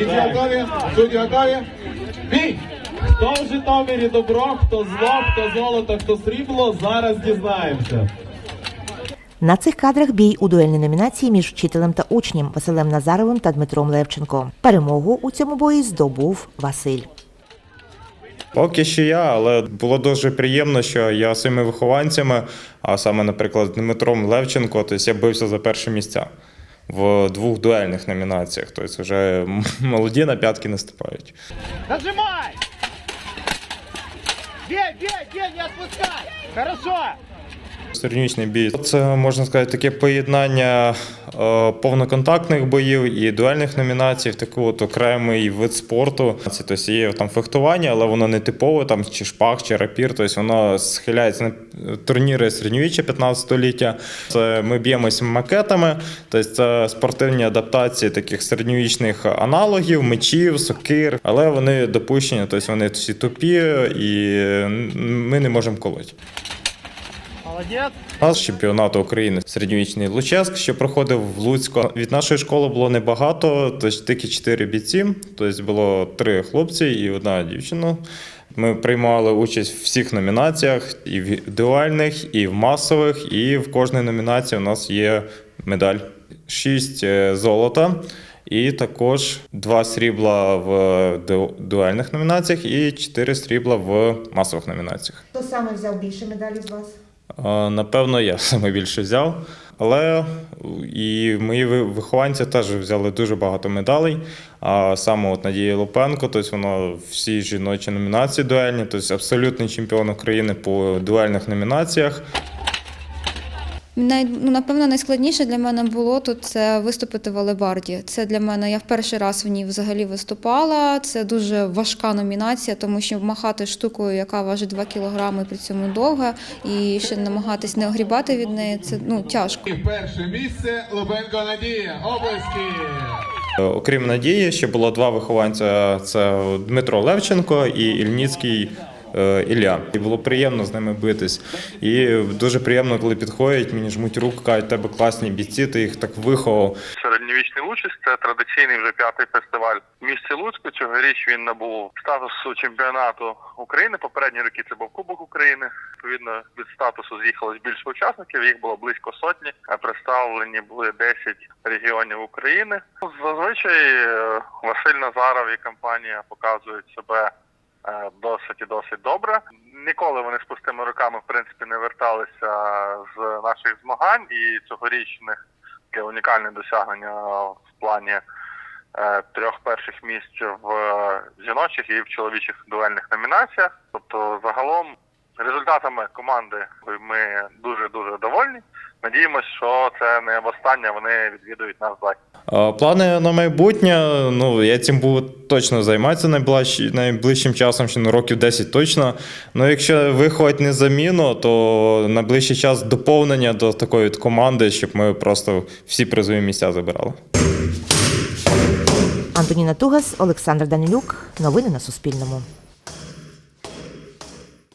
Бійці готові? Судді готові? Бій! Хто в Житомирі добро, хто зло, хто золото, хто срібло, зараз дізнаємося. На цих кадрах бій у дуельній номінації між вчителем та учнем Василем Назаровим та Дмитром Левченко. Перемогу у цьому бої здобув Василь. Поки що я, але було дуже приємно, що я своїми вихованцями, а саме, наприклад, Дмитром Левченко, тобто я бився за перші місця в двох дуельних номінаціях. Тобто вже молоді на п'ятки наступають. Нажимай! Бей, бей, бей, не отпускай! Хорошо! Середньовічний бій це можна сказати таке поєднання е, повноконтактних боїв і дуельних номінацій такий от окремий вид спорту. Це тобто є там фехтування, але воно не типове, там чи шпаг, чи рапір. Тобто воно схиляється на турніри середньовіччя 15 століття. Це ми б'ємося макетами, тобто це спортивні адаптації таких середньовічних аналогів, мечів, сокир, але вони допущені, тобто вони всі тупі і ми не можемо колоти. Молодец! У нас чемпіонат України середньовічний Луческ, що проходив в Луцьку. Від нашої школи було небагато, тобто тільки чотири бійці. Тобто було три хлопці і одна дівчина. Ми приймали участь в всіх номінаціях, і в дуальних, і в масових, і в кожній номінації у нас є медаль. Шість е, золота. І також два срібла в дуальних номінаціях і чотири срібла в масових номінаціях. Хто саме взяв більше медалей з вас? Напевно, я саме більше взяв. Але і мої вихованці теж взяли дуже багато медалей. А саме от Надія Лупенко, тобто вона всі жіночі номінації дуельні, тобто абсолютний чемпіон України по дуельних номінаціях. Най, ну, напевно, найскладніше для мене було тут це виступити в алебарді. Це для мене, я в перший раз в ній взагалі виступала. Це дуже важка номінація, тому що махати штукою, яка важить 2 кілограми, при цьому довга, і ще намагатись не огрібати від неї, це ну, тяжко. І перше місце Лубенко Надія. Облески! Е, Окрім Надії, ще було два вихованця: це Дмитро Левченко і Ільницький. Е, Ілля. І було приємно з ними битись. І дуже приємно, коли підходять, мені жмуть руку, кажуть, тебе класні бійці, ти їх так виховав. Середньовічний Луцьк – це традиційний вже п'ятий фестиваль в місті Луцьку. Цьогоріч він набув статусу чемпіонату України. Попередні роки це був Кубок України. Відповідно, від статусу з'їхалось більше учасників. Їх було близько сотні. А представлені були 10 регіонів України. Зазвичай е, Василь Назаров і компанія показують себе досить і досить добре. Ніколи вони з пустими руками в принципі не верталися з наших змагань, і цьогоріч в них таке унікальне досягнення в плані е, трьох перших місць в е, жіночих і в чоловічих дуельних номінаціях. Тобто, загалом, результатами команди ми дуже дуже довольні. Надіємось, що це не востаннє вони відвідують наш захід. Плани на майбутнє. Ну я цим буду точно займатися найближчим, найближчим часом, ще на років 10 точно. Ну, якщо виходить не заміну, то на ближчий час доповнення до такої от команди, щоб ми просто всі призові місця забирали. Антоніна Тугас, Олександр Данилюк. Новини на Суспільному.